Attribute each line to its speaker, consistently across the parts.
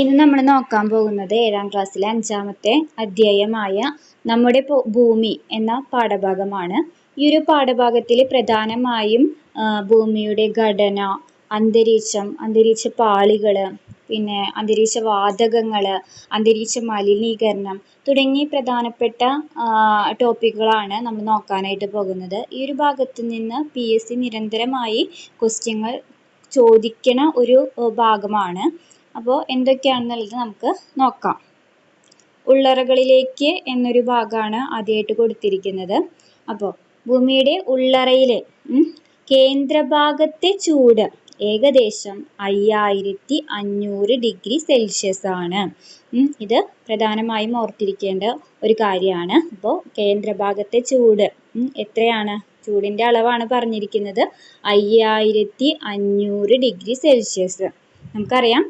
Speaker 1: ഇന്ന് നമ്മൾ നോക്കാൻ പോകുന്നത് ഏഴാം ക്ലാസ്സിലെ അഞ്ചാമത്തെ അധ്യായമായ നമ്മുടെ ഭൂമി എന്ന പാഠഭാഗമാണ്. ഈ ഒരു പാഠഭാഗത്തിൽ പ്രധാനമായും ഭൂമിയുടെ ഘടന അന്തരീക്ഷം അന്തരീക്ഷ പാളികൾ പിന്നെ അന്തരീക്ഷ വാതകങ്ങൾ അന്തരീക്ഷ മലിനീകരണം തുടങ്ങി പ്രധാനപ്പെട്ട ടോപ്പിക്കുകളാണ് നമ്മൾ നോക്കാനായിട്ട് പോകുന്നത്. ഈ ഒരു ഭാഗത്ത് നിന്ന് പി എസ് സി നിരന്തരമായി ക്വസ്റ്റ്യങ്ങൾ ചോദിക്കണ ഒരു ഭാഗമാണ്. അപ്പോൾ എന്തൊക്കെയാണെന്നുള്ളത് നമുക്ക് നോക്കാം. ഉള്ളറകളിലേക്ക് എന്നൊരു ഭാഗമാണ് ആദ്യമായിട്ട് കൊടുത്തിരിക്കുന്നത്. അപ്പോൾ ഭൂമിയുടെ ഉള്ളറയിലെ കേന്ദ്രഭാഗത്തെ ചൂട് ഏകദേശം അയ്യായിരത്തി അഞ്ഞൂറ് ഡിഗ്രി സെൽഷ്യസ് ആണ്. ഇത് പ്രധാനമായും ഓർത്തിരിക്കേണ്ട ഒരു കാര്യമാണ്. അപ്പോൾ കേന്ദ്രഭാഗത്തെ ചൂട് എത്രയാണ്? ചൂടിന്റെ അളവാണ് പറഞ്ഞിരിക്കുന്നത്. അയ്യായിരത്തി അഞ്ഞൂറ് ഡിഗ്രി സെൽഷ്യസ്. നമുക്കറിയാം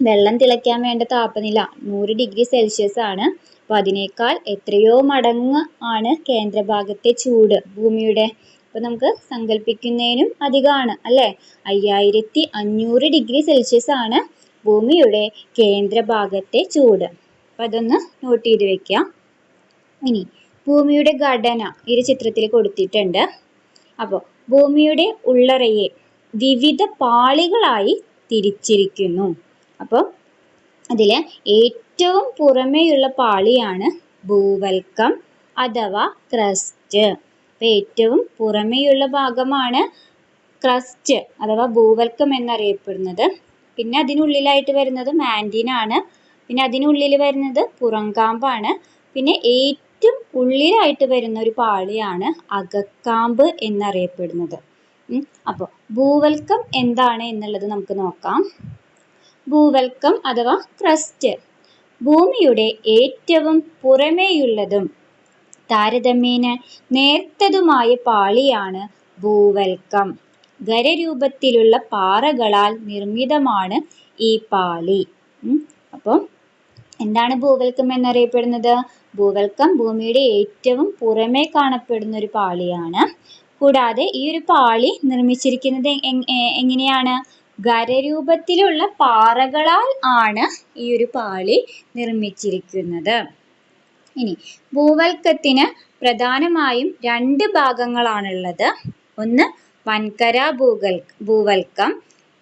Speaker 1: വെള്ളം തിളയ്ക്കാൻ വേണ്ട താപനില നൂറ് ഡിഗ്രി സെൽഷ്യസ് ആണ്. അപ്പോൾ അതിനേക്കാൾ എത്രയോ മടങ്ങ് ആണ് കേന്ദ്രഭാഗത്തെ ചൂട് ഭൂമിയുടെ. അപ്പോൾ നമുക്ക് സങ്കല്പിക്കുന്നതിനും അധികമാണ് അല്ലേ? അയ്യായിരത്തി അഞ്ഞൂറ് ഡിഗ്രി സെൽഷ്യസ് ആണ് ഭൂമിയുടെ കേന്ദ്രഭാഗത്തെ ചൂട്. അപ്പോൾ അതൊന്ന് നോട്ട് ചെയ്ത് വെക്കാം ഇനി ഭൂമിയുടെ ഘടന ഈ ചിത്രത്തിൽ കൊടുത്തിട്ടുണ്ട്. അപ്പോൾ ഭൂമിയുടെ ഉള്ളറയെ വിവിധ പാളികളായി തിരിച്ചിരിക്കുന്നു. അപ്പോൾ അതിൽ ഏറ്റവും പുറമേയുള്ള പാളിയാണ് ഭൂവൽക്കം അഥവാ ക്രസ്റ്റ് അപ്പോൾ ഏറ്റവും പുറമേയുള്ള ഭാഗമാണ് ക്രസ്റ്റ് അഥവാ ഭൂവൽക്കം എന്നറിയപ്പെടുന്നത്. പിന്നെ അതിനുള്ളിലായിട്ട് വരുന്നത് മാൻഡിനാണ് പിന്നെ അതിനുള്ളിൽ വരുന്നത് പുറംകാമ്പാണ്. പിന്നെ ഏറ്റവും ഉള്ളിലായിട്ട് വരുന്ന ഒരു പാളിയാണ് അകക്കാമ്പ് എന്നറിയപ്പെടുന്നത്. അപ്പോൾ ഭൂവൽക്കം എന്താണ് എന്നുള്ളത് നമുക്ക് നോക്കാം. ഭൂവൽക്കം അഥവാ ക്രസ്റ്റ്. ഭൂമിയുടെ ഏറ്റവും പുറമേയുള്ളതും താരതമ്യേന നേർത്തതുമായ പാളിയാണ് ഭൂവൽക്കം. ഖരരൂപത്തിലുള്ള പാറകളാൽ നിർമ്മിതമാണ് ഈ പാളി. അപ്പം എന്താണ് ഭൂവൽക്കം എന്നറിയപ്പെടുന്നത്? ഭൂവൽക്കം ഭൂമിയുടെ ഏറ്റവും പുറമേ കാണപ്പെടുന്ന ഒരു പാളിയാണ്. കൂടാതെ ഈ ഒരു പാളി നിർമ്മിച്ചിരിക്കുന്നത് എങ്- എങ്ങനെയാണ്? ഖരരൂപത്തിലുള്ള പാറകളാൽ ആണ് ഈ ഒരു പാളി നിർമ്മിച്ചിരിക്കുന്നത്. ഇനി ഭൂവൽക്കത്തിന് പ്രധാനമായും രണ്ട് ഭാഗങ്ങളാണുള്ളത്. ഒന്ന് വൻകര ഭൂകൽ ഭൂവൽക്കം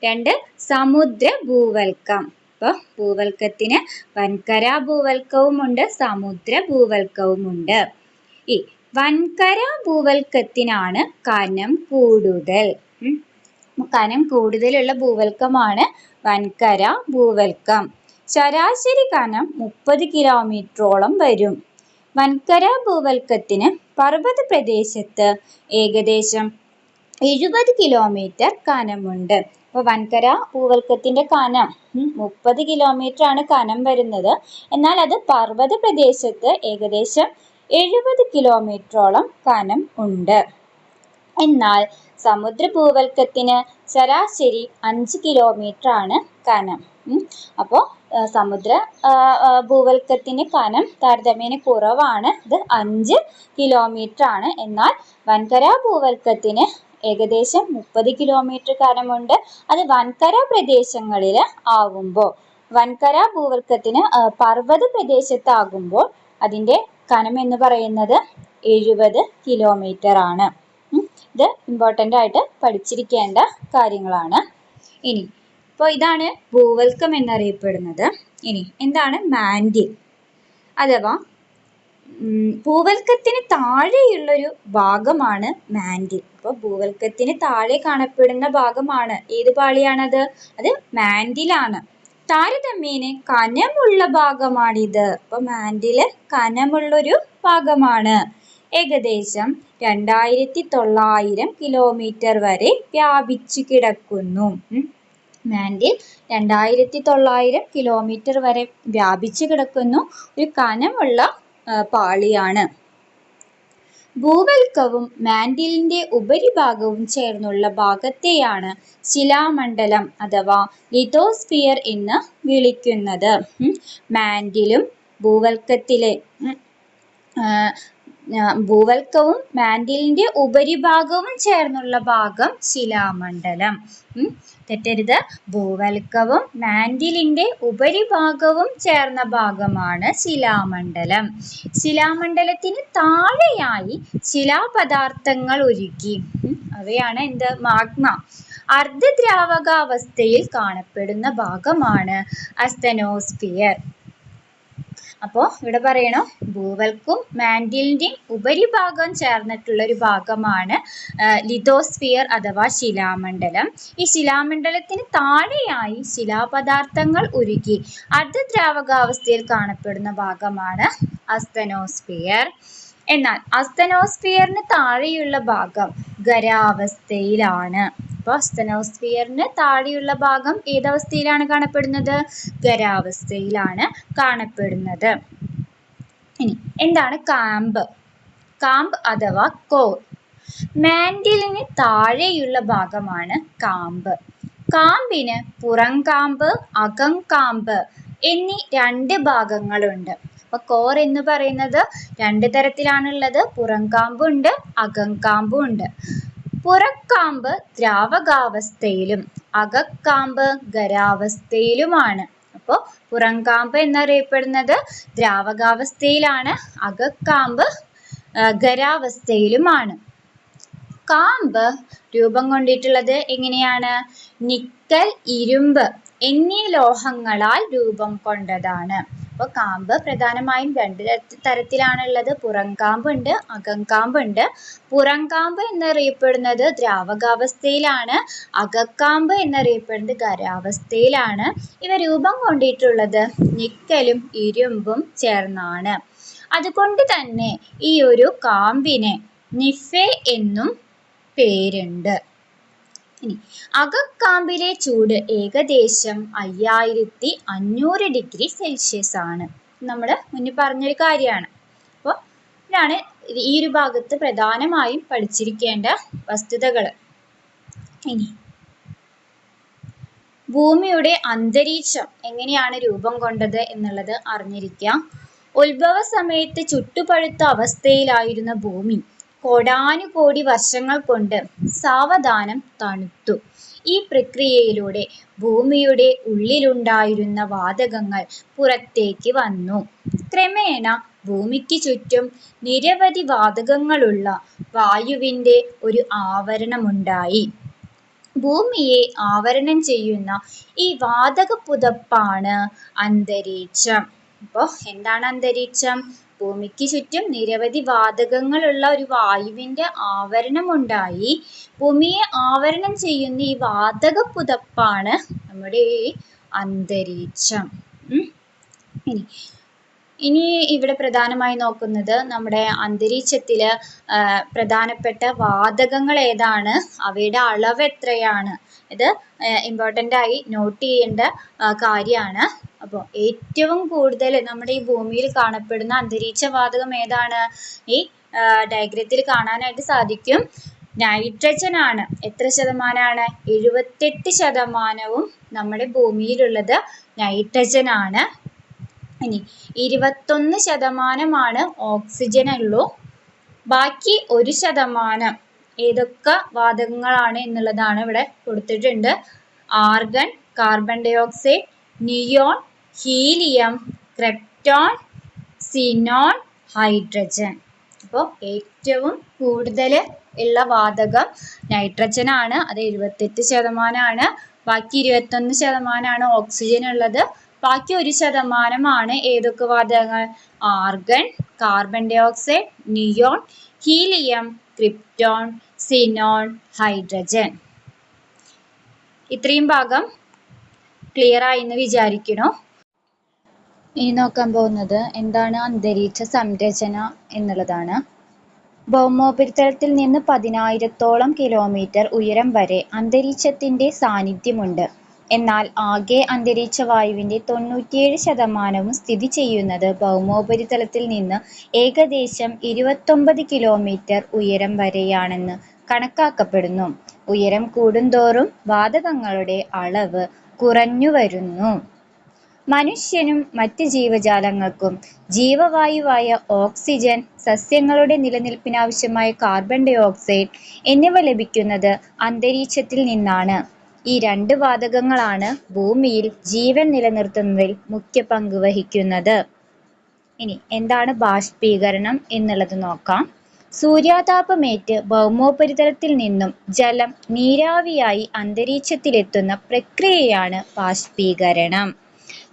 Speaker 1: രണ്ട് സമുദ്ര ഭൂവൽക്കം. അപ്പോൾ ഭൂവൽക്കത്തിന് വൻകര ഭൂവൽക്കവുമുണ്ട് സമുദ്ര ഭൂവൽക്കവുമുണ്ട്. ഈ വൻകര ഭൂവൽക്കത്തിനാണ് കനം കൂടുതൽ. കനം കൂടുതലുള്ള ഭൂവൽക്കമാണ് വൻകര ഭൂവൽക്കം. ശരാശരി കനം മുപ്പത് കിലോമീറ്ററോളം വരും. വൻകര ഭൂവൽക്കത്തിന് പർവത പ്രദേശത്ത് ഏകദേശം എഴുപത് കിലോമീറ്റർ കനമുണ്ട്. അപ്പോൾ വൻകര ഭൂവൽക്കത്തിന്റെ കനം മുപ്പത് കിലോമീറ്റർ ആണ് കനം വരുന്നത്. എന്നാൽ അത് പർവത പ്രദേശത്ത് ഏകദേശം എഴുപത് കിലോമീറ്ററോളം കനം ഉണ്ട്. എന്നാൽ സമുദ്ര ഭൂവൽക്കത്തിന് ശരാശരി അഞ്ച് കിലോമീറ്റർ ആണ് കനം. അപ്പോൾ സമുദ്ര ഭൂവൽക്കത്തിന് കനം താരതമ്യേന കുറവാണ്. ഇത് അഞ്ച് കിലോമീറ്റർ ആണ്. എന്നാൽ വൻകര ഭൂവൽക്കത്തിന് ഏകദേശം മുപ്പത് കിലോമീറ്റർ കനമുണ്ട്. അത് വൻകര പ്രദേശങ്ങളിൽ ആകുമ്പോൾ വൻകര ഭൂവൽക്കത്തിന് പർവത പ്രദേശത്താകുമ്പോൾ അതിന്റെ കനം എന്ന് പറയുന്നത് എഴുപത് കിലോമീറ്റർ ആണ്. ഇത് ഇമ്പോർട്ടന്റ് ആയിട്ട് പഠിച്ചിരിക്കേണ്ട കാര്യങ്ങളാണ്. ഇനി അപ്പോൾ ഇതാണ് ഭൂവൽക്കം എന്നറിയപ്പെടുന്നത്. ഇനി എന്താണ് മാൻഡിൽ അഥവാ ഭൂവൽക്കത്തിന് താഴെയുള്ളൊരു ഭാഗമാണ് മാൻഡിൽ അപ്പോൾ ഭൂവൽക്കത്തിന് താഴെ കാണപ്പെടുന്ന ഭാഗമാണ്. ഏത് പാളിയാണത്? അത് മാൻഡിലാണ്. താരതമ്യേന കനമുള്ള ഭാഗമാണിത്. അപ്പോൾ മാൻഡിൽ കനമുള്ളൊരു ഭാഗമാണ്. ഏകദേശം രണ്ടായിരത്തി തൊള്ളായിരം കിലോമീറ്റർ വരെ വ്യാപിച്ചു കിടക്കുന്നു. മാൻഡിൽ രണ്ടായിരത്തി തൊള്ളായിരം കിലോമീറ്റർ വരെ വ്യാപിച്ചു കിടക്കുന്നു. ഒരു കനമുള്ള പാളിയാണ്. ഭൂവൽക്കവും മാൻഡിലിന്റെ ഉപരിഭാഗവും ചേർന്നുള്ള ഭാഗത്തെയാണ് ശിലാമണ്ഡലം അഥവാ ലിതോസ്ഫിയർ എന്ന് വിളിക്കുന്നത്. മാൻഡിലും ഭൂവൽക്കത്തിലെ ഭൂവൽക്കവും മാൻഡിലിന്റെ ഉപരിഭാഗവും ചേർന്നുള്ള ഭാഗം ശിലാമണ്ഡലം. തെറ്റരുത്. ഭൂവൽക്കവും മാൻഡിലിന്റെ ഉപരിഭാഗവും ചേർന്ന ഭാഗമാണ് ശിലാമണ്ഡലം. ശിലാമണ്ഡലത്തിന് താഴെയായി ശിലാപദാർത്ഥങ്ങൾ ഒരുക്കി. അവയാണ് എന്ത്? മാഗ്മ. അർദ്ധദ്രാവകാവസ്ഥയിൽ കാണപ്പെടുന്ന ഭാഗമാണ് അസ്തനോസ്ഫിയർ. അപ്പോൾ ഇവിടെ പറയണം ഭൂവൽക്കും മാൻഡിലിന്റെയും ഉപരിഭാഗം ചേർന്നിട്ടുള്ള ഒരു ഭാഗമാണ് ലിതോസ്ഫിയർ അഥവാ ശിലാമണ്ഡലം. ഈ ശിലാമണ്ഡലത്തിന് താഴെയായി ശിലാപദാർത്ഥങ്ങൾ ഉരുകി അർദ്ധദ്രാവകാവസ്ഥയിൽ കാണപ്പെടുന്ന ഭാഗമാണ് അസ്തനോസ്ഫിയർ. എന്നാൽ അസ്തനോസ്ഫിയറിന് താഴെയുള്ള ഭാഗം ഖരാവസ്ഥയിലാണ്. അപ്പോൾ അസ്തനോസ്ഫിയറിന് താഴെയുള്ള ഭാഗം ഏതവസ്ഥയിലാണ് കാണപ്പെടുന്നത്? ഖരാവസ്ഥയിലാണ് കാണപ്പെടുന്നത്. ഇനി എന്താണ് കാമ്പ്? കാമ്പ് അഥവാ കോർ. മാൻഡിലിന് താഴെയുള്ള ഭാഗമാണ് കാമ്പ്. കാമ്പിന് പുറം കാമ്പ് അകം കാമ്പ് എന്നീ രണ്ട് ഭാഗങ്ങളുണ്ട്. അപ്പൊ കോർ എന്ന് പറയുന്നത് രണ്ട് തരത്തിലാണുള്ളത്. പുറം കാമ്പുണ്ട് അകം ഉണ്ട് പുറക്കാമ്പ് ദ്രാവകാവസ്ഥയിലും അകക്കാമ്പ് ഖരാവസ്ഥയിലുമാണ് അപ്പോൾ പുറംകാമ്പ് എന്നറിയപ്പെടുന്നത് ദ്രാവകാവസ്ഥയിലാണ് അകക്കാമ്പ് ഖരാവസ്ഥയിലുമാണ് കാമ്പ് രൂപം കൊണ്ടിട്ടുള്ളത് എങ്ങനെയാണ്? നിക്കൽ ഇരുമ്പ് എന്നീ ലോഹങ്ങളാൽ രൂപം കൊണ്ടതാണ്. അപ്പോൾ കാമ്പ് പ്രധാനമായും രണ്ട് തര- തരത്തിലാണുള്ളത്. പുറംകാമ്പുണ്ട് ഉണ്ട് അകംകാമ്പ് ഉണ്ട് പുറംകാമ്പ് എന്നറിയപ്പെടുന്നത് ദ്രാവകാവസ്ഥയിലാണ്. അകക്കാമ്പ് എന്നറിയപ്പെടുന്നത് ഖരാവസ്ഥയിലാണ്. ഇവ രൂപം കൊണ്ടിട്ടുള്ളത് നിക്കലും ഇരുമ്പും ചേർന്നാണ്. അതുകൊണ്ട് തന്നെ ഈ ഒരു കാമ്പിന് നിഫെ എന്നും പേരുണ്ട്. ഇനി. അകക്കാമ്പിലെ ചൂട് ഏകദേശം അയ്യായിരത്തി അഞ്ഞൂറ് ഡിഗ്രി സെൽഷ്യസ് ആണ്. നമ്മൾ മുന്നിൽ പറഞ്ഞൊരു കാര്യമാണ്. അപ്പോൾ ഇതാണ് ഈ ഒരു ഭാഗത്ത് പ്രധാനമായും പഠിച്ചിരിക്കേണ്ട വസ്തുതകൾ ഇനി. ഭൂമിയുടെ അന്തരീക്ഷം എങ്ങനെയാണ് രൂപം കൊണ്ടത് എന്നുള്ളത് അറിഞ്ഞിരിക്കാം. ഉത്ഭവ സമയത്ത് ചുട്ടുപഴുത്ത അവസ്ഥയിലായിരുന്ന ഭൂമി കോടാനുകോടി വർഷങ്ങൾ കൊണ്ട് സാവധാനം തണുത്തു. ഈ പ്രക്രിയയിലൂടെ ഭൂമിയുടെ ഉള്ളിലുണ്ടായിരുന്ന വാതകങ്ങൾ പുറത്തേക്ക് വന്നു. ക്രമേണ ഭൂമിക്ക് ചുറ്റും നിരവധി വാതകങ്ങളുള്ള വായുവിന്റെ ഒരു ആവരണമുണ്ടായി. ഭൂമിയെ ആവരണം ചെയ്യുന്ന ഈ വാതക പുതപ്പാണ് അന്തരീക്ഷം. അപ്പോൾ എന്താണ് അന്തരീക്ഷം? ഭൂമിക്ക് ചുറ്റും നിരവധി വാതകങ്ങളുള്ള ഒരു വായുവിന്റെ ആവരണമുണ്ടായി. ഭൂമിയെ ആവരണം ചെയ്യുന്ന ഈ വാതക പുതപ്പാണ് നമ്മുടെ ഈ അന്തരീക്ഷം. ഇനി ഇനി ഇവിടെ പ്രധാനമായി നോക്കുന്നത് നമ്മുടെ അന്തരീക്ഷത്തിൽ പ്രധാനപ്പെട്ട വാതകങ്ങൾ ഏതാണ്? അവയുടെ അളവ് എത്രയാണ്? ഇത് ഇമ്പോർട്ടന്റ് ആയി നോട്ട് ചെയ്യേണ്ട കാര്യമാണ്. അപ്പോൾ ഏറ്റവും കൂടുതൽ നമ്മുടെ ഈ ഭൂമിയിൽ കാണപ്പെടുന്ന അന്തരീക്ഷ വാതകം ഏതാണ്? ഈ ഡയഗ്രത്തിൽ കാണാനായിട്ട് സാധിക്കും. നൈട്രജൻ ആണ്. എത്ര ശതമാനമാണ് എഴുപത്തെട്ട് ശതമാനവും നമ്മുടെ ഭൂമിയിലുള്ളത് നൈട്രജൻ ആണ്. ഇനി ഇരുപത്തൊന്ന് ശതമാനമാണ് ഓക്സിജൻ ഉള്ളൂ. ബാക്കി ഒരു ശതമാനം ഏതൊക്കെ വാതകങ്ങളാണ് എന്നുള്ളതാണ് ഇവിടെ കൊടുത്തിട്ടുണ്ട്. Argon carbon dioxide neon helium krypton xenon hydrogen. അപ്പോൾ ഏറ്റവും കൂടുതൽ ഉള്ള വാതകം നൈട്രജൻ ആണ്. അത് എഴുപത്തെട്ട് ശതമാനമാണ് ബാക്കി ഇരുപത്തൊന്ന് ശതമാനമാണ് ഓക്സിജൻ ഉള്ളത്. ബാക്കി ഒരു ശതമാനമാണ് ഏതൊക്കെ വാതകങ്ങൾ? Argon carbon dioxide neon helium krypton xenon hydrogen ഇത്രയും ഭാഗം ക്ലിയർ ആയി എന്ന് വിചാരിക്കണു ഇനി നോക്കാൻ പോകുന്നത് എന്താണ് അന്തരീക്ഷ സംരചന എന്നുള്ളതാണ്. ഭൗമോപരിതലത്തിൽ നിന്ന് പതിനായിരത്തോളം കിലോമീറ്റർ ഉയരം വരെ അന്തരീക്ഷത്തിന്റെ സാന്നിധ്യമുണ്ട്. എന്നാൽ ആകെ അന്തരീക്ഷ വായുവിന്റെ തൊണ്ണൂറ്റിയേഴ് ശതമാനവും സ്ഥിതി ചെയ്യുന്നത് ഭൗമോപരിതലത്തിൽ നിന്ന് ഏകദേശം ഇരുപത്തൊമ്പത് കിലോമീറ്റർ ഉയരം വരെയാണെന്ന് കണക്കാക്കപ്പെടുന്നു. ഉയരം കൂടുന്തോറും വാതകങ്ങളുടെ അളവ് കുറഞ്ഞു വരുന്നു. മനുഷ്യനും മറ്റ് ജീവജാലങ്ങൾക്കും ജീവവായുവായ ഓക്സിജൻ, സസ്യങ്ങളുടെ നിലനിൽപ്പിനാവശ്യമായ കാർബൺ ഡൈ ഓക്സൈഡ് എന്നിവ ലഭിക്കുന്നത് അന്തരീക്ഷത്തിൽ നിന്നാണ്. ഈ രണ്ട് വാതകങ്ങളാണ് ഭൂമിയിൽ ജീവൻ നിലനിർത്തുന്നതിൽ മുഖ്യ പങ്ക് വഹിക്കുന്നത്. ഇനി എന്താണ് ബാഷ്പീകരണം എന്നുള്ളത് നോക്കാം. സൂര്യാതാപമേറ്റ് ഭൗമോപരിതലത്തിൽ നിന്നും ജലം നീരാവിയായി അന്തരീക്ഷത്തിലെത്തുന്ന പ്രക്രിയയാണ് ബാഷ്പീകരണം.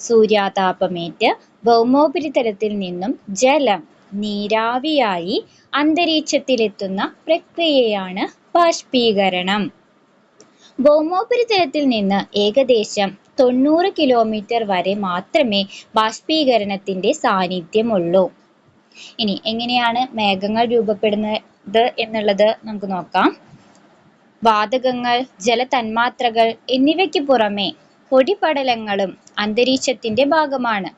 Speaker 1: സൂര്യാതാപമേറ്റ് ഭൗമോപരിതലത്തിൽ നിന്നും ജലം നീരാവിയായി അന്തരീക്ഷത്തിലെത്തുന്ന പ്രക്രിയയാണ് ബാഷ്പീകരണം. ഭൗമോപരിതലത്തിൽ നിന്ന് ഏകദേശം തൊണ്ണൂറ് കിലോമീറ്റർ വരെ മാത്രമേ ബാഷ്പീകരണത്തിന്റെ സാന്നിധ്യമുള്ളൂ. ഇനി എങ്ങനെയാണ് മേഘങ്ങൾ രൂപപ്പെടുന്നത് എന്നുള്ളത് നമുക്ക് നോക്കാം. വാതകങ്ങൾ, ജലതന്മാത്രകൾ എന്നിവയ്ക്ക് പുറമേ പൊടിപടലങ്ങളും അന്തരീക്ഷത്തിന്റെ ഭാഗമാണ്.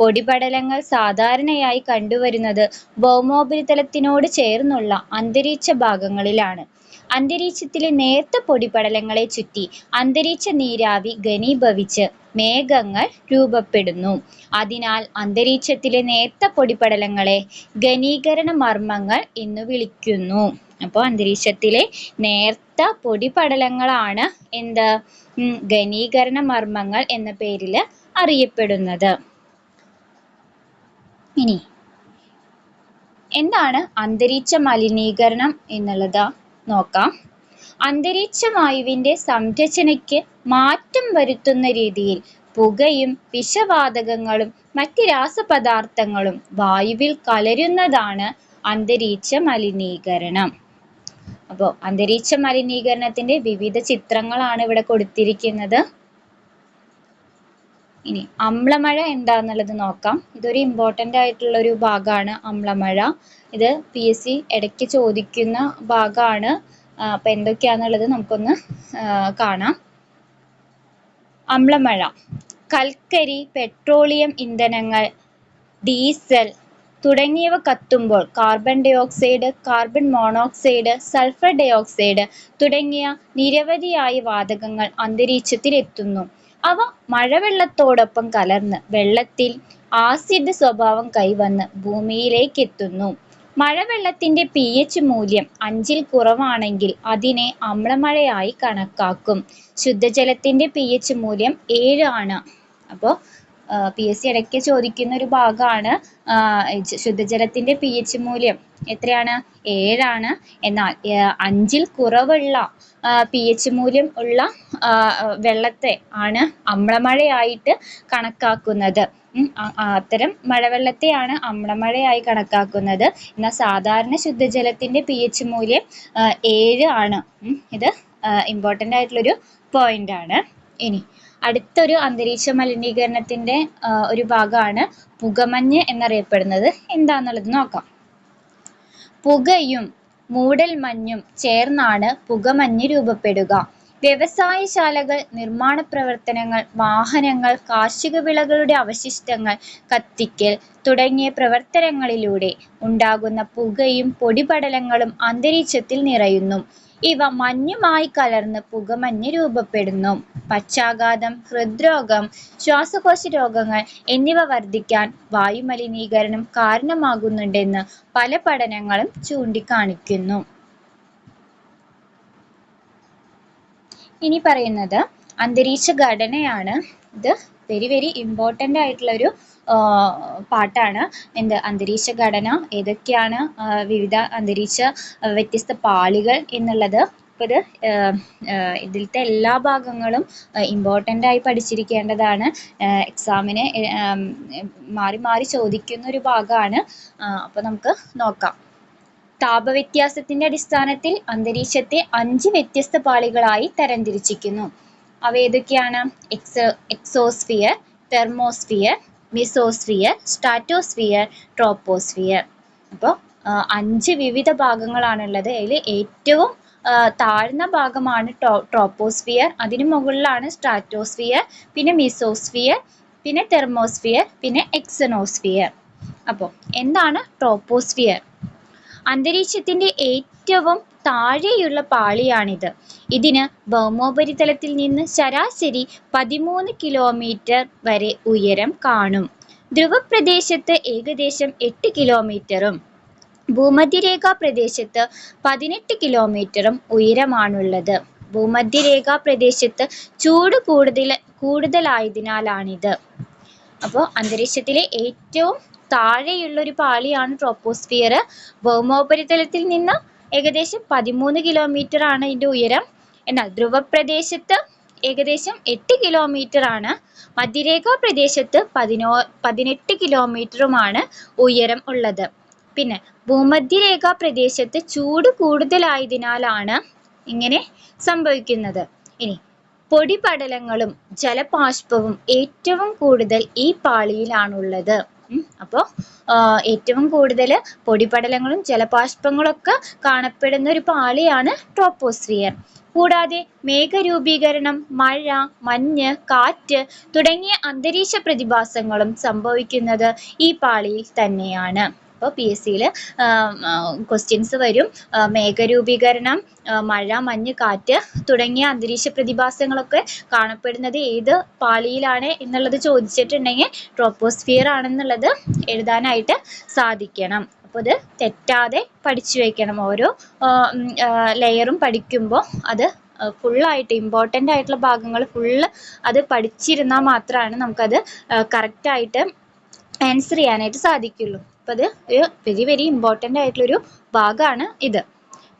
Speaker 1: പൊടിപടലങ്ങൾ സാധാരണയായി കണ്ടുവരുന്നത് ഭൗമോപരിതലത്തിനോട് ചേർന്നുള്ള അന്തരീക്ഷ ഭാഗങ്ങളിലാണ്. അന്തരീക്ഷത്തിലെ നേർത്ത പൊടിപടലങ്ങളെ ചുറ്റി അന്തരീക്ഷ നീരാവി ഘനീഭവിച്ച് മേഘങ്ങൾ രൂപപ്പെടുന്നു. അതിനാൽ അന്തരീക്ഷത്തിലെ നേർത്ത പൊടിപടലങ്ങളെ ഘനീകരണ മർമ്മങ്ങൾ എന്ന് വിളിക്കുന്നു. അപ്പൊ അന്തരീക്ഷത്തിലെ നേർത്ത പൊടിപടലങ്ങളാണ് എന്ത് ഘനീകരണ മർമ്മങ്ങൾ എന്ന പേരിൽ അറിയപ്പെടുന്നത്. ഇനി എന്താണ് അന്തരീക്ഷ മലിനീകരണം എന്നുള്ളത് നോക്കാം. അന്തരീക്ഷ വായുവിന്റെ സംരചനയ്ക്ക് മാറ്റം വരുത്തുന്ന രീതിയിൽ പുകയും വിഷവാതകങ്ങളും മറ്റ് രാസപദാർത്ഥങ്ങളും വായുവിൽ കലരുന്നതാണ് അന്തരീക്ഷ മലിനീകരണം. അപ്പൊ അന്തരീക്ഷ മലിനീകരണത്തിന്റെ വിവിധ ചിത്രങ്ങളാണ് ഇവിടെ കൊടുത്തിരിക്കുന്നത്. ഇനി അമ്ലമഴ എന്താന്നുള്ളത് നോക്കാം. ഇതൊരു ഇമ്പോർട്ടന്റ് ആയിട്ടുള്ള ഒരു ഭാഗമാണ് അമ്ലമഴ. ഇത് പി എസ് സി ഇടയ്ക്ക് ചോദിക്കുന്ന ഭാഗമാണ്. അപ്പൊ എന്തൊക്കെയാന്നുള്ളത് നമുക്കൊന്ന് കാണാം. അമ്ലമഴ കൽക്കരി, പെട്രോളിയം ഇന്ധനങ്ങൾ, ഡീസൽ തുടങ്ങിയവ കത്തുമ്പോൾ carbon dioxide, carbon monoxide, sulphur dioxide തുടങ്ങിയ നിരവധിയായ വാതകങ്ങൾ അന്തരീക്ഷത്തിൽ എത്തുന്നു. അവ മഴവെള്ളത്തോടൊപ്പം കലർന്ന് വെള്ളത്തിൽ ആസിഡ് സ്വഭാവം കൈവന്ന് ഭൂമിയിലേക്ക് ഭൂമിയിലേക്കെത്തുന്നു. മഴവെള്ളത്തിന്റെ പിഎച്ച് മൂല്യം അഞ്ചിൽ കുറവാണെങ്കിൽ അതിനെ അമ്ലമഴയായി കണക്കാക്കും. ശുദ്ധജലത്തിന്റെ പിഎച്ച് മൂല്യം ഏഴ് ആണ്. അപ്പൊ PSC ഇടയ്ക്ക് ചോദിക്കുന്ന ഒരു ഭാഗമാണ് ശുദ്ധജലത്തിന്റെ പിഎച്ച് മൂല്യം എത്രയാണ്? ഏഴാണ്. എന്നാൽ അഞ്ചിൽ കുറവുള്ള പി എച്ച് മൂല്യം ഉള്ള വെള്ളത്തെ ആണ് അമ്ലമഴയായിട്ട് കണക്കാക്കുന്നത്. അത്തരം മഴവെള്ളത്തെയാണ് അമ്ലമഴയായി കണക്കാക്കുന്നത്. എന്നാൽ സാധാരണ ശുദ്ധജലത്തിന്റെ പിഎച്ച് മൂല്യം ഏഴ് ആണ്. ഇത് ഇമ്പോർട്ടന്റ് ആയിട്ടുള്ളൊരു ആണ്. ഇനി അടുത്തൊരു അന്തരീക്ഷ മലിനീകരണത്തിന്റെ ഒരു ഭാഗമാണ് പുകമഞ്ഞ് എന്നറിയപ്പെടുന്നത്. എന്താന്നുള്ളത് നോക്കാം. പുകയും മൂടൽ മഞ്ഞും ചേർന്നാണ് പുകമഞ്ഞ് രൂപപ്പെടുക. വ്യവസായശാലകൾ, നിർമ്മാണ പ്രവർത്തനങ്ങൾ, വാഹനങ്ങൾ, കാർഷിക വിളകളുടെ അവശിഷ്ടങ്ങൾ കത്തിക്കൽ തുടങ്ങിയ പ്രവർത്തനങ്ങളിലൂടെ ഉണ്ടാകുന്ന പുകയും പൊടിപടലങ്ങളും അന്തരീക്ഷത്തിൽ നിറയുന്നു. ഇവ മഞ്ഞുമായി കലർന്ന് പുകമഞ്ഞ് രൂപപ്പെടുന്നു. പക്ഷാഘാതം, ഹൃദ്രോഗം, ശ്വാസകോശ രോഗങ്ങൾ എന്നിവ വർദ്ധിക്കാൻ വായുമലിനീകരണം കാരണമാകുന്നുണ്ടെന്ന് പല പഠനങ്ങളും ചൂണ്ടിക്കാണിക്കുന്നു. ഇനി പറയുന്നത് അന്തരീക്ഷ ഘടനയാണ്. ഇത് വെരി വെരി ഇമ്പോർട്ടന്റ് ആയിട്ടുള്ള ഒരു പാർട്ടാണ്. എന്ത് അന്തരീക്ഷ ഘടന ഏതൊക്കെയാണ് വിവിധ അന്തരീക്ഷ വ്യത്യസ്ത പാളികൾ എന്നുള്ളത്. അപ്പൊ ഇത് ഇതിലത്തെ എല്ലാ ഭാഗങ്ങളും ഇമ്പോർട്ടന്റ് ആയി പഠിച്ചിരിക്കേണ്ടതാണ്. എക്സാമിന് മാറി മാറി ചോദിക്കുന്ന ഒരു ഭാഗമാണ്. അപ്പോൾ നമുക്ക് നോക്കാം. താപവ്യത്യാസത്തിന്റെ അടിസ്ഥാനത്തിൽ അന്തരീക്ഷത്തെ അഞ്ച് വ്യത്യസ്ത പാളികളായി തരംതിരിച്ചിരിക്കുന്നു. അവ ഏതൊക്കെയാണ്? Exosphere, thermosphere, mesosphere, stratosphere troposphere. അപ്പോൾ അഞ്ച് വിവിധ ഭാഗങ്ങളാണുള്ളത്. അതിൽ ഏറ്റവും താഴ്ന്ന ഭാഗമാണ് ട്രോപ്പോസ്ഫിയർ. അതിന് മുകളിലാണ് സ്റ്റാറ്റോസ്ഫിയർ പിന്നെ മിസോസ്ഫിയർ പിന്നെ തെർമോസ്ഫിയർ, പിന്നെ എക്സനോസ്ഫിയർ അപ്പോൾ എന്താണ് ട്രോപ്പോസ്ഫിയർ? അന്തരീക്ഷത്തിന്റെ ഏറ്റവും താഴെയുള്ള പാളിയാണിത്. ഇതിന് ഭൗമോപരിതലത്തിൽ നിന്ന് ശരാശരി പതിമൂന്ന് കിലോമീറ്റർ വരെ ഉയരം കാണും. ധ്രുവപ്രദേശത്ത് ഏകദേശം എട്ട് കിലോമീറ്ററും ഭൂമധ്യരേഖാ പ്രദേശത്ത് പതിനെട്ട് കിലോമീറ്ററും ഉയരമാണുള്ളത്. ഭൂമധ്യരേഖാ പ്രദേശത്ത് ചൂട് കൂടുതൽ കൂടുതലായതിനാലാണിത്. അപ്പോൾ അന്തരീക്ഷത്തിലെ ഏറ്റവും താഴെയുള്ള ഒരു പാളിയാണ് ട്രോപ്പോസ്ഫിയർ ഭൗമോപരിതലത്തിൽ നിന്ന് ഏകദേശം പതിമൂന്ന് കിലോമീറ്റർ ആണ് ഇതിന്റെ ഉയരം. എന്നാൽ ധ്രുവപ്രദേശത്ത് ഏകദേശം എട്ട് കിലോമീറ്റർ ആണ്. മധ്യരേഖാ പ്രദേശത്ത് പതിനോ പതിനെട്ട് കിലോമീറ്ററുമാണ് ഉയരം ഉള്ളത്. പിന്നെ ഭൂമധ്യരേഖാ പ്രദേശത്ത് ചൂട് കൂടുതലായതിനാലാണ് ഇങ്ങനെ സംഭവിക്കുന്നത്. ഇനി പൊടിപടലങ്ങളും ജലപാഷ്പവും ഏറ്റവും കൂടുതൽ ഈ പാളിയിലാണുള്ളത്. അപ്പോൾ ഏറ്റവും കൂടുതൽ പൊടിപടലങ്ങളും ജലബാഷ്പങ്ങളൊക്കെ കാണപ്പെടുന്ന ഒരു പാളിയാണ് ട്രോപ്പോസ്ഫിയർ. കൂടാതെ മേഘരൂപീകരണം മഴ മഞ്ഞ് കാറ്റ് തുടങ്ങിയ അന്തരീക്ഷ പ്രതിഭാസങ്ങളും സംഭവിക്കുന്നത് ഈ പാളിയിൽ തന്നെയാണ്. അപ്പോൾ പി എസ് സിയിൽ ക്വസ്റ്റ്യൻസ് വരും. മേഘരൂപീകരണം മഴ മഞ്ഞ് കാറ്റ് തുടങ്ങിയ അന്തരീക്ഷ പ്രതിഭാസങ്ങളൊക്കെ കാണപ്പെടുന്നത് ഏത് പാളിയിലാണ് എന്നുള്ളത് ചോദിച്ചിട്ടുണ്ടെങ്കിൽ ട്രോപ്പോസ്ഫിയർ ആണെന്നുള്ളത് എഴുതാനായിട്ട് സാധിക്കണം. അപ്പോൾ ഇത് തെറ്റാതെ പഠിച്ചു വയ്ക്കണം ഓരോ ലെയറും പഠിക്കുമ്പോൾ അത് ഫുള്ളായിട്ട് ഇമ്പോർട്ടന്റ് ആയിട്ടുള്ള ഭാഗങ്ങൾ ഫുള്ള് അത് പഠിച്ചിരുന്നാൽ മാത്രമാണ് നമുക്കത് കറക്റ്റായിട്ട് ആൻസർ ചെയ്യാനായിട്ട് സാധിക്കുള്ളൂ. അപ്പോൾ അത് ഒരു വെരി വെരി ഇമ്പോർട്ടന്റ് ആയിട്ടുള്ളൊരു ഭാഗമാണ് ഇത്.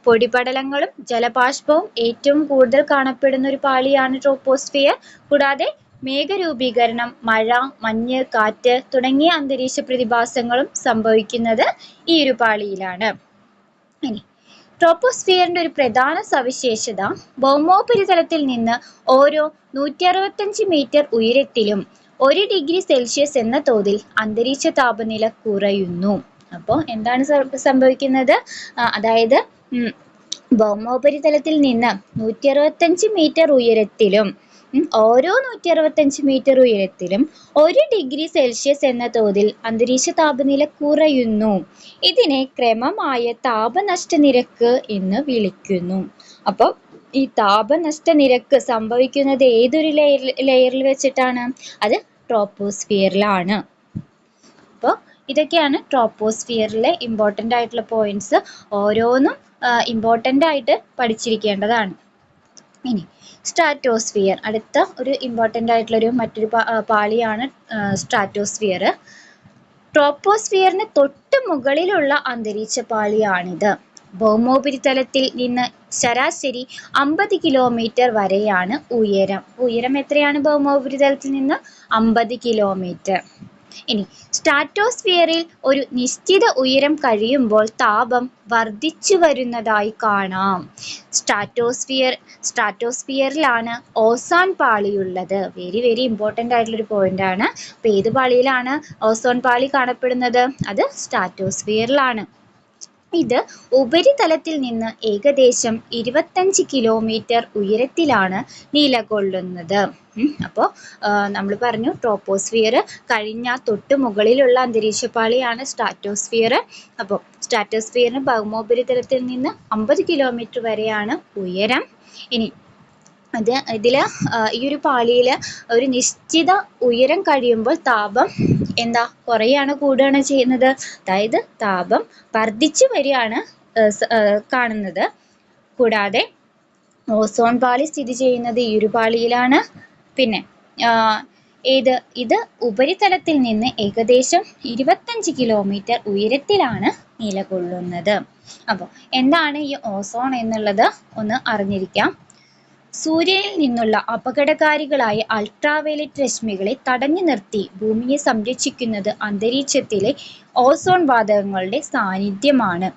Speaker 1: പൊടിപടലങ്ങളും ജലബാഷ്പവും ഏറ്റവും കൂടുതൽ കാണപ്പെടുന്ന ഒരു പാളിയാണ് ട്രോപ്പോസ്ഫിയർ കൂടാതെ മേഘരൂപീകരണം മഴ മഞ്ഞ് കാറ്റ് തുടങ്ങിയ അന്തരീക്ഷ പ്രതിഭാസങ്ങളും സംഭവിക്കുന്നത് ഈ ഒരു പാളിയിലാണ്. ഇനി ട്രോപ്പോസ്ഫിയറിന്റെ ഒരു പ്രധാന സവിശേഷത ഭൗമോപരിതലത്തിൽ നിന്ന് ഓരോ നൂറ്റി അറുപത്തഞ്ച് മീറ്റർ ഉയരത്തിലും ഒരു ഡിഗ്രി സെൽഷ്യസ് എന്ന തോതിൽ അന്തരീക്ഷ താപനില കുറയുന്നു. അപ്പോൾ എന്താണ് സംഭവിക്കുന്നത്? അതായത് ഭൗമോപരിതലത്തിൽ നിന്ന് നൂറ്റി അറുപത്തഞ്ച് മീറ്റർ ഉയരത്തിലും ഓരോ നൂറ്റി അറുപത്തഞ്ച് മീറ്റർ ഉയരത്തിലും ഒരു ഡിഗ്രി സെൽഷ്യസ് എന്ന തോതിൽ അന്തരീക്ഷ താപനില കുറയുന്നു. ഇതിനെ ക്രമമായ താപനഷ്ട നിരക്ക് എന്ന് വിളിക്കുന്നു. അപ്പോൾ ഈ താപനഷ്ട നിരക്ക് സംഭവിക്കുന്നത് ഏതൊരു ലെയറിൽ വെച്ചിട്ടാണ്? അത് ട്രോപ്പോസ്ഫിയറിലാണ് അപ്പോൾ ഇതൊക്കെയാണ് ട്രോപ്പോസ്ഫിയറിലെ ഇമ്പോർട്ടന്റ് ആയിട്ടുള്ള പോയിന്റ്സ് ഓരോന്നും ഇമ്പോർട്ടന്റ് ആയിട്ട് പഠിച്ചിരിക്കേണ്ടതാണ്. ഇനി സ്ട്രാറ്റോസ്ഫിയർ അടുത്ത ഒരു ഇമ്പോർട്ടന്റ് ആയിട്ടുള്ളൊരു മറ്റൊരു പാളിയാണ് സ്ട്രാറ്റോസ്ഫിയർ ട്രോപ്പോസ്ഫിയറിന് തൊട്ട് മുകളിലുള്ള അന്തരീക്ഷ പാളിയാണിത്. ഭൗമോപരിതലത്തിൽ നിന്ന് ശരാശരി അമ്പത് കിലോമീറ്റർ വരെയാണ് ഉയരം. ഉയരം എത്രയാണ് ഭൗമോപരിതലത്തിൽ നിന്ന്? അമ്പത് കിലോമീറ്റർ ഇനി സ്ട്രാറ്റോസ്ഫിയറിൽ ഒരു നിശ്ചിത ഉയരം കഴിയുമ്പോൾ താപം വർദ്ധിച്ചു വരുന്നതായി കാണാം. സ്ട്രാറ്റോസ്ഫിയർ സ്ട്രാറ്റോസ്ഫിയറിലാണ് ഓസോൺ പാളിയുള്ളത്. വെരി വെരി ഇമ്പോർട്ടന്റ് ആയിട്ടുള്ള ഒരു പോയിന്റ് ആണ്. അപ്പോൾ ഏത് പാളിയിലാണ് ഓസോൺ പാളി കാണപ്പെടുന്നത്? അത് സ്ട്രാറ്റോസ്ഫിയറിലാണ് ഇത് ഉപരിതലത്തിൽ നിന്ന് ഏകദേശം ഇരുപത്തഞ്ച് കിലോമീറ്റർ ഉയരത്തിലാണ് നിലകൊള്ളുന്നത്. അപ്പോൾ നമ്മൾ പറഞ്ഞു ട്രോപ്പോസ്ഫിയർ കഴിഞ്ഞ തൊട്ട് മുകളിലുള്ള അന്തരീക്ഷപാളിയാണ് സ്ട്രാറ്റോസ്ഫിയർ അപ്പോൾ സ്ട്രാറ്റോസ്ഫിയറിന് ഭൗമോപരിതലത്തിൽ നിന്ന് അമ്പത് കിലോമീറ്റർ വരെയാണ് ഉയരം. ഇനി അത് ഇതിൽ ഈ ഒരു പാളിയിൽ ഒരു നിശ്ചിത ഉയരം കഴിയുമ്പോൾ താപം എന്താ കുറയാണ് കൂടുകയാണ് ചെയ്യുന്നത്. അതായത് താപം വർദ്ധിച്ചു വരികയാണ് കാണുന്നത്. കൂടാതെ ഓസോൺ പാളി സ്ഥിതി ചെയ്യുന്നത് ഈ ഒരു പാളിയിലാണ്. പിന്നെ ഏത് ഇത് ഉപരിതലത്തിൽ നിന്ന് ഏകദേശം ഇരുപത്തഞ്ച് കിലോമീറ്റർ ഉയരത്തിലാണ് നിലകൊള്ളുന്നത്. അപ്പോൾ എന്താണ് ഈ ഓസോൺ എന്നുള്ളത് ഒന്ന് അറിഞ്ഞിരിക്കാം. സൂര്യനിൽ നിന്നുള്ള അപകടകാരികളായ അൾട്രാവയലറ്റ് രശ്മികളെ തടഞ്ഞു നിർത്തി ഭൂമിയെ സംരക്ഷിക്കുന്നത് അന്തരീക്ഷത്തിലെ ഓസോൺ വാതകങ്ങളുടെ സാന്നിധ്യമാണ്.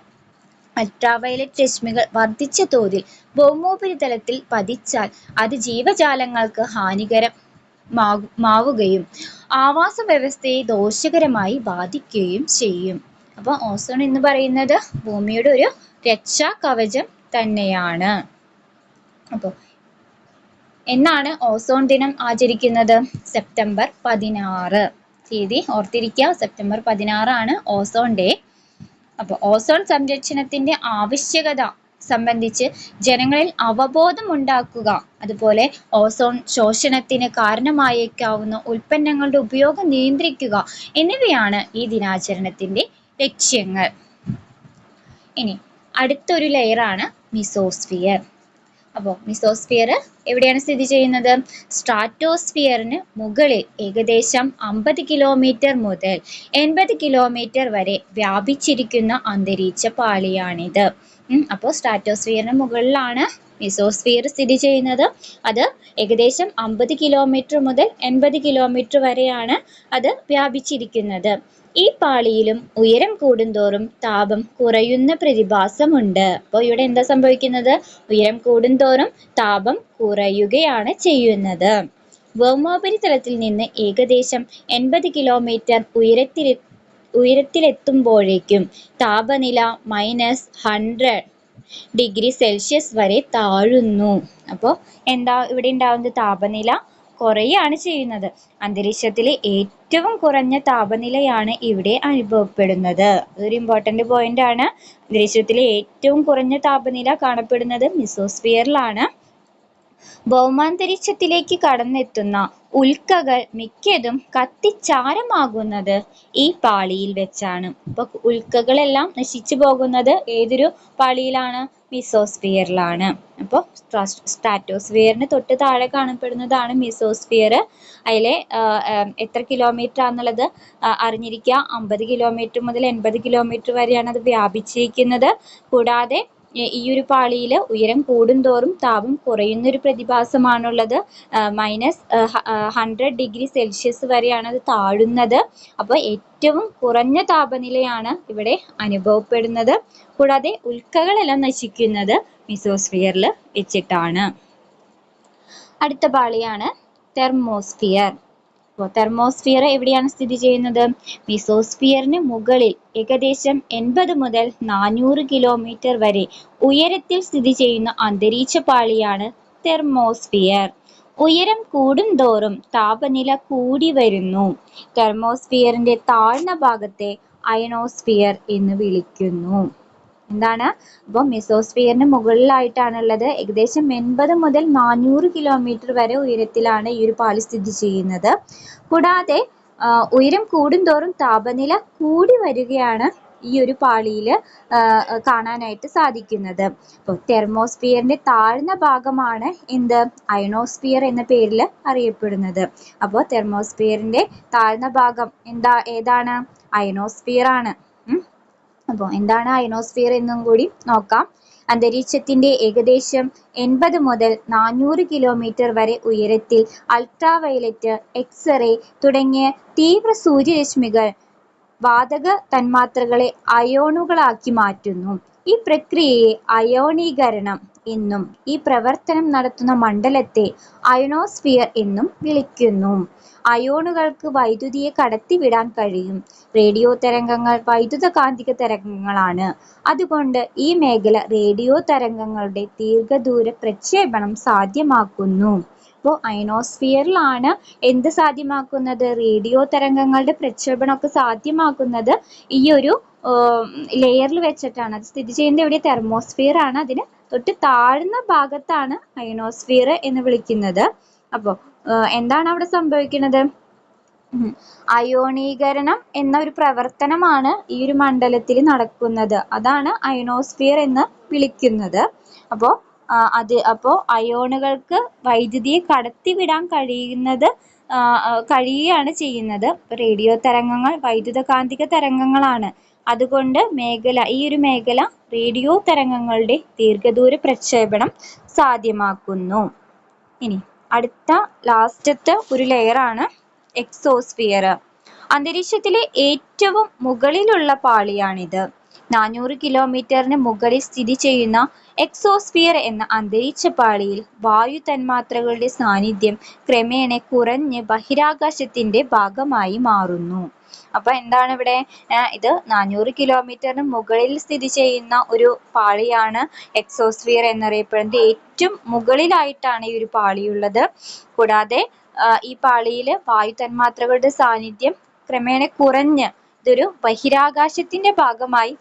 Speaker 1: അൾട്രാവയലറ്റ് രശ്മികൾ വർദ്ധിച്ച തോതിൽ ഭൗമോപരിതലത്തിൽ പതിച്ചാൽ അത് ജീവജാലങ്ങൾക്ക് ഹാനികരം മാവുകയും ആവാസ വ്യവസ്ഥയെ ദോഷകരമായി ബാധിക്കുകയും ചെയ്യും. അപ്പോൾ ഓസോൺ എന്ന് പറയുന്നത് ഭൂമിയുടെ ഒരു രക്ഷാ കവചം തന്നെയാണ്. അപ്പോൾ എന്നാണ് ഓസോൺ ദിനം ആചരിക്കുന്നത്. സെപ്റ്റംബർ പതിനാറ്. തീയതി ഓർത്തിരിക്കുക സെപ്റ്റംബർ പതിനാറാണ് ഓസോൺ ഡേ. അപ്പോൾ ഓസോൺ സംരക്ഷണത്തിന്റെ ആവശ്യകത സംബന്ധിച്ച് ജനങ്ങളിൽ അവബോധം ഉണ്ടാക്കുക അതുപോലെ ഓസോൺ ശോഷണത്തിന് കാരണമായേക്കാവുന്ന ഉൽപ്പന്നങ്ങളുടെ ഉപയോഗം നിയന്ത്രിക്കുക എന്നിവയാണ് ഈ ദിനാചരണത്തിന്റെ ലക്ഷ്യങ്ങൾ. ഇനി അടുത്തൊരു ലെയറാണ് മിസോസ്ഫിയർ. അപ്പോൾ മിസോസ്ഫിയർ എവിടെയാണ് സ്ഥിതി ചെയ്യുന്നത്? സ്ട്രാറ്റോസ്ഫിയറിന് മുകളിൽ ഏകദേശം അമ്പത് കിലോമീറ്റർ മുതൽ എൺപത് കിലോമീറ്റർ വരെ വ്യാപിച്ചിരിക്കുന്ന അന്തരീക്ഷ പാളിയാണിത്. അപ്പോൾ സ്ട്രാറ്റോസ്ഫിയറിന് മുകളിലാണ് മിസോസ്ഫിയർ സ്ഥിതി ചെയ്യുന്നത്. അത് ഏകദേശം അമ്പത് കിലോമീറ്റർ മുതൽ എൺപത് കിലോമീറ്റർ വരെയാണ് അത് വ്യാപിച്ചിരിക്കുന്നത്. ഈ പാളിയിലും ഉയരം കൂടുന്തോറും താപം കുറയുന്ന പ്രതിഭാസമുണ്ട്. അപ്പോൾ ഇവിടെ എന്താ സംഭവിക്കുന്നത്? ഉയരം കൂടുന്തോറും താപം കുറയുകയാണ് ചെയ്യുന്നത്. വോമോപരിതലത്തിൽ നിന്ന് ഏകദേശം എൺപത് കിലോമീറ്റർ ഉയരത്തിൽ ഉയരത്തിലെത്തുമ്പോഴേക്കും താപനില മൈനസ് ഹൺഡ്രഡ് ഡിഗ്രി സെൽഷ്യസ് വരെ താഴുന്നു. അപ്പോൾ എന്താ ഇവിടെ ഉണ്ടാവുന്നത് താപനില കുറയാണ് ചെയ്യുന്നത്. അന്തരീക്ഷത്തിലെ ഏറ്റവും കുറഞ്ഞ താപനിലയാണ് ഇവിടെ അനുഭവപ്പെടുന്നത്. അതൊരു ഇമ്പോർട്ടന്റ് പോയിന്റ് ആണ്. അന്തരീക്ഷത്തിലെ ഏറ്റവും കുറഞ്ഞ താപനില കാണപ്പെടുന്നത് മിസോസ്ഫിയറിലാണ് ഭൗമാന്തരീക്ഷത്തിലേക്ക് കടന്നെത്തുന്ന ഉൽക്കകൾ മിക്കതും കത്തിച്ചാരമാകുന്നത് ഈ പാളിയിൽ വെച്ചാണ്. അപ്പൊ ഉൽക്കകളെല്ലാം നശിച്ചു പോകുന്നത് ഏതൊരു പാളിയിലാണ്? മിസോസ്ഫിയറിലാണ് അപ്പോൾ സ്ട്രാറ്റോസ്ഫിയറിന് തൊട്ട് താഴെ കാണപ്പെടുന്നതാണ് മിസോസ്ഫിയർ അതിലെ എത്ര കിലോമീറ്റർ ആണെന്നുള്ളത് അറിഞ്ഞിരിക്കുക. അമ്പത് കിലോമീറ്റർ മുതൽ എൺപത് കിലോമീറ്റർ വരെയാണ് അത് വ്യാപിച്ചിരിക്കുന്നത്. കൂടാതെ ഈ ഒരു പാളിയിൽ ഉയരം കൂടുന്തോറും താപം കുറയുന്ന ഒരു പ്രതിഭാസമാണുള്ളത് മൈനസ് ഹൺഡ്രഡ് ഡിഗ്രി സെൽഷ്യസ് വരെയാണ് അത് താഴുന്നത്. അപ്പോൾ ഏറ്റവും കുറഞ്ഞ താപനിലയാണ് ഇവിടെ അനുഭവപ്പെടുന്നത്. കൂടാതെ ഉൽക്കകളെല്ലാം നശിക്കുന്നത് മിസോസ്ഫിയറിൽ വെച്ചിട്ടാണ്. അടുത്ത പാളിയാണ് തെർമോസ്ഫിയർ അപ്പോൾ തെർമോസ്ഫിയർ എവിടെയാണ് സ്ഥിതി ചെയ്യുന്നത്? മിസോസ്ഫിയറിന് മുകളിൽ ഏകദേശം എൺപത് മുതൽ നാനൂറ് കിലോമീറ്റർ വരെ ഉയരത്തിൽ സ്ഥിതി ചെയ്യുന്ന അന്തരീക്ഷ പാളിയാണ് തെർമോസ്ഫിയർ ഉയരം കൂടും കൂടുന്തോറും താപനില കൂടി വരുന്നു. തെർമോസ്ഫിയറിന്റെ താഴ്ന്ന ഭാഗത്തെ അയണോസ്ഫിയർ എന്ന് വിളിക്കുന്നു. എന്താണ്? അപ്പോൾ മെസോസ്ഫിയറിന് മുകളിലായിട്ടാണുള്ളത്. ഏകദേശം എൺപത് മുതൽ നാനൂറ് കിലോമീറ്റർ വരെ ഉയരത്തിലാണ് ഈ ഒരു പാളി സ്ഥിതി ചെയ്യുന്നത്. കൂടാതെ ഉയരം കൂടുന്തോറും താപനില കൂടി വരികയാണ് ഈ ഒരു പാളിയിൽ കാണാനായിട്ട് സാധിക്കുന്നത്. അപ്പോൾ തെർമോസ്ഫിയറിന്റെ താഴ്ന്ന ഭാഗമാണ് എന്ത്? അയണോസ്ഫിയർ എന്ന പേരിൽ അറിയപ്പെടുന്നത്. അപ്പോൾ തെർമോസ്ഫിയറിന്റെ താഴ്ന്ന ഭാഗം എന്താ? ഏതാണ്? അയണോസ്ഫിയർ ആണ്. അപ്പോൾ എന്താണ് അയനോസ്ഫിയർ എന്നും കൂടി നോക്കാം. അന്തരീക്ഷത്തിന്റെ ഏകദേശം എൺപത് മുതൽ നാനൂറ് കിലോമീറ്റർ വരെ ഉയരത്തിൽ അൾട്രാവയലറ്റ് എക്സ്റേ തുടങ്ങിയ തീവ്ര സൂര്യരശ്മികൾ വാതക തന്മാത്രകളെ അയോണുകളാക്കി മാറ്റുന്നു. ഈ പ്രക്രിയയെ അയോണീകരണം എന്നും ഈ പ്രവർത്തനം നടത്തുന്ന മണ്ഡലത്തെ അയണോസ്ഫിയർ എന്നും വിളിക്കുന്നു. അയോണുകൾക്ക് വൈദ്യുതിയെ കടത്തിവിടാൻ കഴിയും. റേഡിയോ തരംഗങ്ങൾ വൈദ്യുതകാന്തിക തരംഗങ്ങളാണ്. അതുകൊണ്ട് ഈ മേഖല റേഡിയോ തരംഗങ്ങളുടെ ദീർഘദൂര പ്രക്ഷേപണം സാധ്യമാക്കുന്നു. അപ്പോൾ അയനോസ്ഫിയറിലാണ് എന്ത് സാധ്യമാക്കുന്നത്? റേഡിയോ തരംഗങ്ങളുടെ പ്രക്ഷേപണമൊക്കെ സാധ്യമാക്കുന്നത് ഈ ഒരു ലെയറിൽ വെച്ചിട്ടാണ്. അത് സ്ഥിതി ചെയ്യുന്നത് എവിടെ? തെർമോസ്ഫിയർ ആണ് അതിന് തൊട്ട് താഴ്ന്ന ഭാഗത്താണ് അയനോസ്ഫിയർ എന്ന് വിളിക്കുന്നത്. അപ്പോൾ എന്താണ് അവിടെ സംഭവിക്കുന്നത്? അയോണീകരണം എന്ന ഒരു പ്രവർത്തനമാണ് ഈ ഒരു മണ്ഡലത്തിൽ നടക്കുന്നത്. അതാണ് അയനോസ്ഫിയർ എന്ന് വിളിക്കുന്നത്. അപ്പോൾ അത് അപ്പോൾ അയോണുകൾക്ക് വൈദ്യുതിയെ കടത്തിവിടാൻ കഴിയുന്നത് കഴിയുകയാണ് ചെയ്യുന്നത്. റേഡിയോ തരംഗങ്ങൾ വൈദ്യുതകാന്തിക തരംഗങ്ങളാണ്. അതുകൊണ്ട് മേഖല ഈ ഒരു മേഖല റേഡിയോ തരംഗങ്ങളുടെ ദീർഘദൂര പ്രക്ഷേപണം സാധ്യമാക്കുന്നു. ഇനി അടുത്ത ലാസ്റ്റത്തെ ഒരു ലെയറാണ് എക്സോസ്ഫിയർ അന്തരീക്ഷത്തിലെ ഏറ്റവും മുകളിലുള്ള പാളിയാണിത്. നാനൂറ് കിലോമീറ്ററിന് മുകളിൽ സ്ഥിതി ചെയ്യുന്ന എക്സോസ്ഫിയർ എന്ന അന്തരീക്ഷ പാളിയിൽ വായു തന്മാത്രകളുടെ സാന്നിധ്യം ക്രമേണ കുറഞ്ഞ് ബഹിരാകാശത്തിന്റെ ഭാഗമായി മാറുന്നു. അപ്പൊ എന്താണ് ഇവിടെ? ഇത് നാനൂറ് കിലോമീറ്ററിന് മുകളിൽ സ്ഥിതി ചെയ്യുന്ന ഒരു പാളിയാണ് എക്സോസ്ഫിയർ എന്നറിയപ്പെടുന്നത്. ഏറ്റവും മുകളിലായിട്ടാണ് ഈ ഒരു പാളിയുള്ളത്. കൂടാതെ ഈ പാളിയിൽ വായു തന്മാത്രകളുടെ സാന്നിധ്യം ക്രമേണ കുറഞ്ഞ് ഇതൊരു ബഹിരാകാശത്തിന്റെ ഭാഗമായി